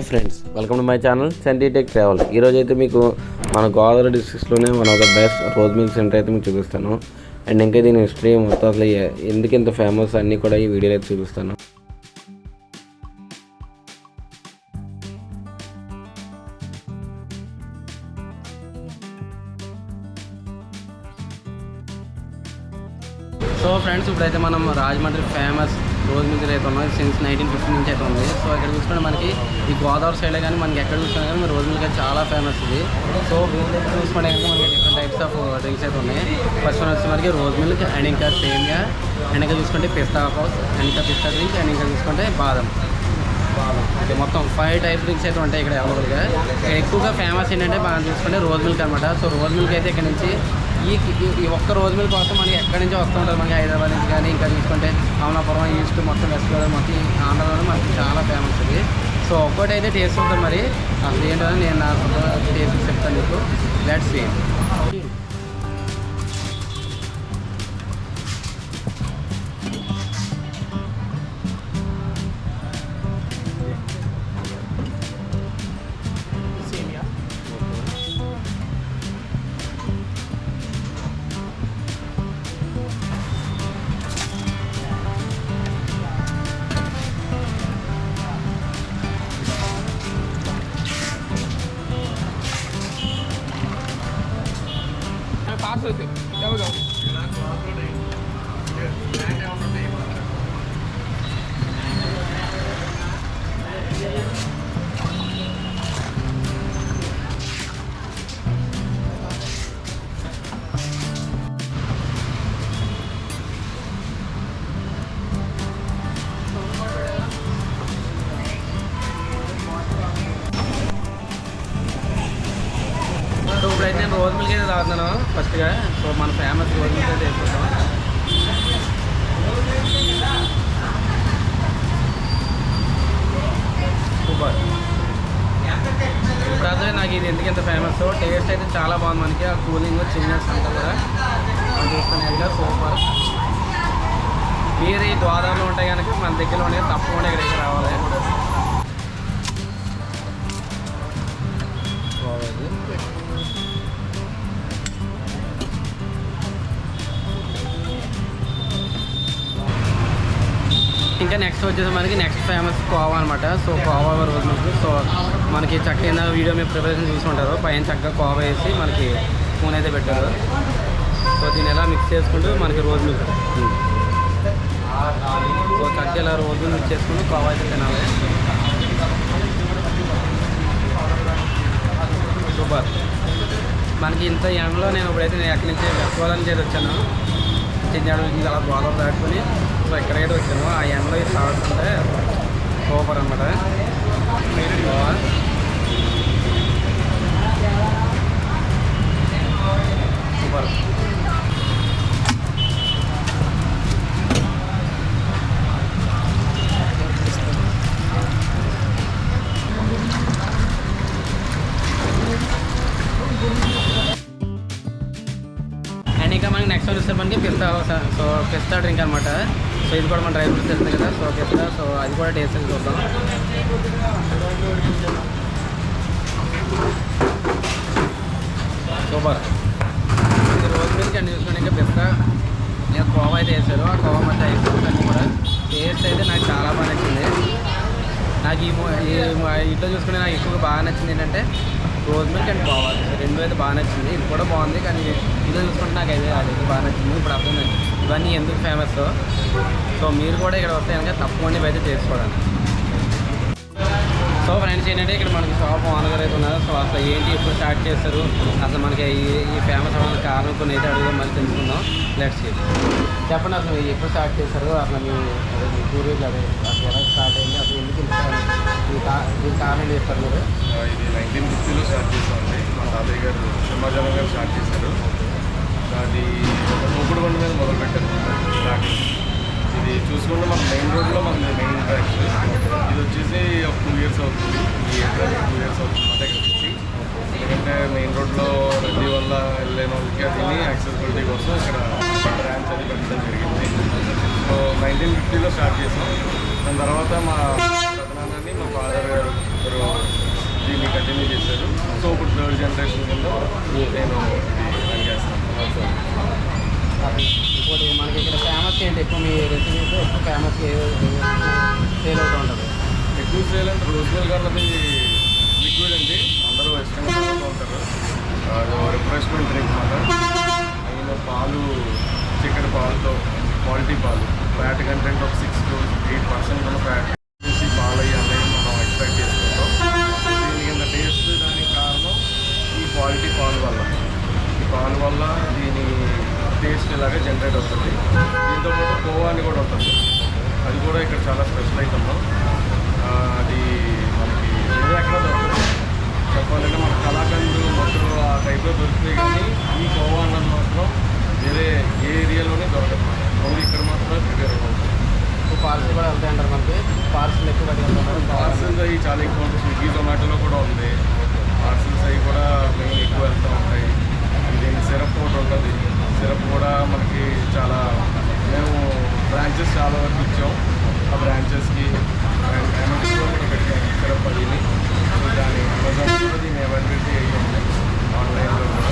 Hi friends welcome to my channel Chanditech travel. ఈరోజు అయితే మీకు మన గోదావరి డిస్ట్రిక్ట్లోనే మన ఒక బెస్ట్ రోజ్ మిల్ సెంటర్ అయితే మీకు చూపిస్తాను. అండ్ ఇంకా దీని హిస్టరీ మొత్తం అసలు ఎందుకు ఇంత ఫేమస్ అన్నీ కూడా ఈ వీడియోలో అయితే చూపిస్తాను. సో ఫ్రెండ్స్ ఇప్పుడైతే మనం రాజమండ్రి ఫేమస్ రోజు నుంచి అయితే ఉన్నది సిన్స్ నైన్టీన్ ఫిఫ్టీ నుంచి అయితే ఉంది. సో ఇక్కడ చూసుకుంటే మనకి ఈ గోదావరి సైడే కానీ మనకి ఎక్కడ చూసినా కానీ రోజ్ మిల్క్ అయితే చాలా ఫేమస్ ఇది. సో చూసుకుంటే కనుక మనకి డిఫరెంట్ టైప్స్ ఆఫ్ డ్రింక్స్ అయితే ఉన్నాయి. ఫస్ట్ వన్ వచ్చి మనకి రోజ్ మిల్క్ అండ్ ఇంకా సేమియా అండ్ ఇంకా చూసుకుంటే పిస్తా హౌస్ అండ్ ఇంకా పిస్తా డ్రింక్ అండ్ ఇంకా చూసుకుంటే బాదం. ఓకే మొత్తం ఫైవ్ టైప్ డ్రింక్స్ అయితే ఉంటాయి ఇక్కడ అవైలబుల్గా ఇక్కడ ఎక్కువగా ఫేమస్ ఏంటంటే మనం చూసుకుంటే రోజ్ మిల్క్ అనమాట సో రోజ్ మిల్క్ అయితే ఇక్కడ నుంచి ఈ ఈ- ఒక్క రోజు మిల్క్ కోసం మనకి ఎక్కడి నుంచి వస్తూ ఉంటారు. మనకి హైదరాబాద్ నుంచి కానీ ఇంకా ఈస్ట్ మొత్తం వెస్ట్ గోదావరి మొత్తం ఆంధ్రలోనే మనకి చాలా ఫేమస్ ఇది. సో ఒక్కటైతే అయితే టేస్ట్ ఉంటుంది మరి. అసలు ఏంటో నేను నా టేస్ట్ చెప్తాను మీకు. లెట్స్ సీ మంచిగా సో మన ఫేమస్ రోజ్ మిల్క్ సూపర్. ఇప్పుడు అదే నాకు ఇది ఎందుకు ఇంత ఫేమస్ టేస్ట్ అయితే చాలా బాగుంది మనకి. ఆ కూలింగ్ చిన్నెస్ అంటారు కదా మనం చూసుకునేదిగా సూపర్. మీరు ఈ ద్వారాలు ఉంటాయి కనుక మన దగ్గర ఉండే తప్పకుండా ఇక్కడికి రావాలి. బాగుంది. ఇంకా నెక్స్ట్ వచ్చేసి మనకి నెక్స్ట్ ఫేమస్ కోవా అనమాట సో కోవా రోజు మనకి సో మనకి చక్కగా వీడియో మీరు ప్రిపరేషన్ చూసుకుంటారు పైన చక్కగా కోవా వేసి మనకి స్పూన్ అయితే పెట్టారు. సో దీన్ని ఎలా మిక్స్ చేసుకుంటూ మనకి రోజు మిల్క్ సో చక్కగా ఇలా రోజు మిక్స్ చేసుకుంటూ కోవా అయితే తినాలి. సూపర్. మనకి ఇంత ఎండలో నేను ఇప్పుడైతే నేను ఎక్కడి నుంచి వెసుకోవాలని చేసి వచ్చాను చిన్న నుంచి అలా గోదావరి దాటుకొని సో ఎక్కడికైతే వచ్చాను ఆ ఎండలో ఇది తాగుతుంటే సూపర్ అనమాట సూపర్. అండ్ ఇంకా మనకి నెక్స్ట్ వచ్చేసరికి మనకి పిస్తా సో పిస్తా డ్రింక్ అనమాట సో ఇది కూడా మన డ్రై ఫ్రూట్స్ తెలుస్తుంది కదా. సో పిస్తా సో అది కూడా టేస్ట్ చేసి చూద్దాం. సూపర్. ఇది రోజు మిల్క్ అండ్ చూసుకుంటే ఇంకా పెద్ద నేను కోవా అయితే వేసారు ఆ కోవా మధ్య ఐస్ క్రీమ్స్ అన్నీ కూడా. టేస్ట్ అయితే నాకు చాలా బాగా నచ్చింది. నాకు ఈ ఇంట్లో చూసుకుంటే నాకు ఎక్కువగా బాగా నచ్చింది ఏంటంటే రోజ్ మిల్క్ అండ్ కోవా. రెండు అయితే బాగా నచ్చింది. ఇది కూడా బాగుంది. కానీ ఇంట్లో చూసుకుంటే నాకు అయితే అది బాగా నచ్చింది. ఇప్పుడు అర్థం ఇవన్నీ ఎందుకు ఫేమస్ సో మీరు కూడా ఇక్కడ వస్తే కనుక తప్పకుండా ఇవైతే చేసుకోవడానికి సో ఫ్రెండ్స్ ఏంటంటే ఇక్కడ మనకి షాప్ ఓనర్ అయితే ఉన్నారు. సో అసలు ఏంటి ఎప్పుడు స్టార్ట్ చేస్తారు? అసలు మనకి ఈ ఈ ఫేమస్ అవ్వడానికి కారణం కొన్ని అయితే అడుగుదాం మళ్ళీ తెలుసుకుందాం. లెట్స్ చెప్పండి అసలు మీరు ఎప్పుడు స్టార్ట్ చేస్తారు? అసలు మీ మీ పూర్వీకులు అదే అసలు ఎలా స్టార్ట్ అయింది? అసలు ఎందుకు ఇంత దీని కారణం చేస్తారు మీరు? ఇది నైన్టీన్ ఫిఫ్టీలో స్టార్ట్ చేసామండి మా తాతయ్య గారు సింహాచలం గారు స్టార్ట్ చేశారు. అది మూకుడు బండి మీద మొదలు పెట్టారు స్టార్టింగ్ ఇది చూసుకుంటే మన మెయిన్ రోడ్లో మన మెయిన్ ట్రాక్ ఇది వచ్చేసి ఒక టూ ఇయర్స్ అవుతుంది. ఈ ఏరియాలో టూ ఇయర్స్ అవుతుంది అంటే ఇక్కడ వచ్చి ఎందుకంటే మెయిన్ రోడ్లో రద్దీ వల్ల వెళ్ళలేని వాళ్ళకి అది యాక్సెసిబిలిటీ కోసం ఇక్కడ బ్రాంచ్ అది పెట్టడం జరిగింది. సో నైన్టీన్ ఫిఫ్టీలో స్టార్ట్ చేసాం. దాని తర్వాత మా పెదనాన్నని మా ఫాదర్ గారు ఇద్దరు కంటిన్యూ చేశారు. సో ఇప్పుడు థర్డ్ జనరేషన్ కింద నేను ఇంకోటి మనకి ఇక్కడ ఫేమస్ ఏంటి? ఎక్కువ మీ రెసిపీస్ ఎక్కువ ఫేమస్ సేల్ అవుతూ ఉంటుంది? ఎక్కువ సేల్ అంటే రోజ్ మిల్క్ లిక్విడ్ అండి. అందరూ ఇష్టంగా ఉంటారు. రిఫ్రెష్మెంట్ డ్రింక్ మాట అయిన పాలు చికెన్ పాలతో క్వాలిటీ పాలు. ఫ్యాట్ కంటెంట్ ఒక సిక్స్ టు ఎయిట్ పర్సెంట్ ఉన్న ఫ్యాట్ పాలు మనం ఎక్స్పెక్ట్ చేసుకుంటాం. దీని టేస్ట్ దానికి కారణం ఈ క్వాలిటీ పాలు వల్ల. ఈ పాలు వల్ల దీని టేస్ట్ ఇలాగే జనరేట్ అవుతుంది. దీంతో పాటు కోవా అని కూడా ఉంటుంది. అది కూడా ఇక్కడ చాలా స్పెషల్ ఐటమ్ అది మనకి వేరే ఎక్కడ దొరకదు. చెప్పాలంటే మన కళాకండ్ మొత్తం ఆ టైప్లో దొరుకుతాయి కానీ ఈ కోవా అన్నది మాత్రం వేరే ఏ ఏరియాలోనే దొరకదు. ఓన్లీ ఇక్కడ మాత్రమే ప్రిపేర్ అవుతుంది. పార్సల్ కూడా వెళ్తాయి అంటారు మనకి. పార్సల్ ఎక్కువ పార్సల్స్ అవి చాలా ఎక్కువ ఉంటాయి. స్విగ్గీ జొమాటోలో కూడా ఉంది. పార్సల్స్ అవి కూడా మెయిన్ ఎక్కువ వెళ్తూ ఉంటాయి. దీని సిరప్ ఒకటి ఉంటుంది. సిరప్ కూడా మనకి చాలా మేము బ్రాంచెస్ చాలా వరకు ఇచ్చాం. ఆ బ్రాంచెస్కి సిరప్ అదిని సో దాని అమెజాన్ కూడా దీని అవైలబిలిటీ అయ్యి ఉంది ఆన్లైన్లో కూడా.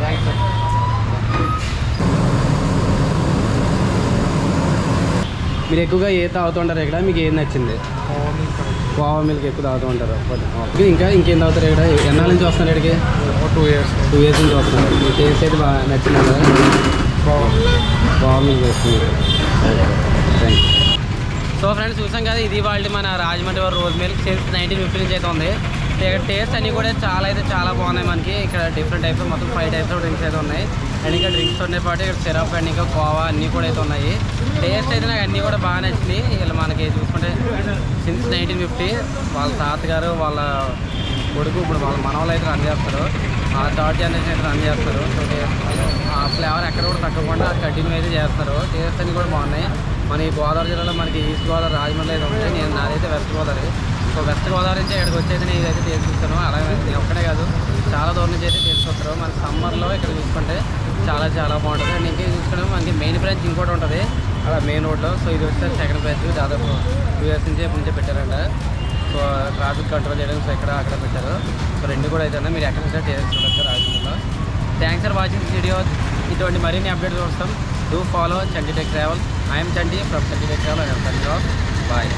థ్యాంక్స్ సార్ మీరు ఎక్కువగా ఏ తాగుతుంటారు ఇక్కడ మీకు ఏది నచ్చింది? కోవా మిల్క్ ఎక్కువ తాగుతూ ఉంటారు ఓకే. ఇంకా ఇంకేం తాగుతారు ఇక్కడ? ఎన్నాళ్ళ నుంచి వస్తున్నారు ఇక్కడికి? టూ ఇయర్స్ టూ ఇయర్స్ నుంచి వస్తున్నారు. మీ టేస్ట్ అయితే బాగా నచ్చింది? కదా కోవా మిల్క్ థ్యాంక్ సో ఫ్రెండ్స్ చూసాం కదా ఇది వాళ్ళ మన రాజమండ్రి వారి rose milk since nineteen fifty నుంచి అయితే ఉంది. ఇక్కడ టేస్ట్ అన్నీ కూడా చాలా అయితే చాలా బాగున్నాయి మనకి. ఇక్కడ డిఫరెంట్ టైప్స్ మొత్తం ఫైవ్ టైప్స్ ఆఫ్ డ్రింక్స్ అయితే ఉన్నాయి. అండ్ ఇంకా డ్రింక్స్ ఉన్నాయి పాటు ఇక్కడ సిరప్ అండ్ ఇంకా కోవా అన్నీ కూడా అయితే ఉన్నాయి. టేస్ట్ అయితే నాకు అన్నీ కూడా బాగా నచ్చినాయి. వీళ్ళు మనకి చూసుకుంటే సిన్స్ నైన్టీన్ ఫిఫ్టీ వాళ్ళ తాతగారు వాళ్ళ కొడుకు ఇప్పుడు వాళ్ళ మనవాళ్ళు అయితే రన్ చేస్తారు. ఆ థర్డ్ జనరేషన్ అయితే రన్ చేస్తారు. సో ఆ ఫ్లేవర్ ఎక్కడ కూడా తగ్గకుండా కంటిన్యూ అయితే చేస్తారు. టేస్ట్ అన్నీ కూడా బాగున్నాయి. మన ఈ గోదావరి జిల్లాలో మనకి ఈస్ట్ గోదావరి రాజమండ్రి అయితే ఉంది. నేను నాదైతే West Godavari so West Godavari నుంచి ఇక్కడికి వచ్చేది నేను ఇదైతే తీసుకొస్తాను అలాగే ఒక్కడే కాదు చాలా దూరం నుంచి అయితే తీసుకొస్తారు. మన సమ్మర్లో ఇక్కడ చూసుకుంటే చాలా చాలా బాగుంటుంది. అండ్ ఇంకా చూసుకున్నాం మనకి మెయిన్ బ్రాంచ్ ఇంకోటి ఉంటుంది. అలా మెయిన్ రోడ్లో సో ఇది వచ్చేసరికి సెకండ్ బ్రాంచ్ దాదాపు టూ ఇయర్స్ నుంచి ఎప్పటి నుంచే పెట్టారంట. సో ట్రాఫిక్ కంట్రోల్ చేయడం సో ఎక్కడ అక్కడ పెట్టారు. సో రెండు కూడా అయితే మీరు ఎక్కడ నుంచి టేస్ట్ చూడొచ్చు రాజమండ్రిలో. థ్యాంక్స్ ఫర్ వాచింగ్ వీడియో ఇటువంటి మరిన్ని అప్డేట్స్ చూస్తాం do follow Chanditech travel I'm Chandi from Chanditech travel I'm bye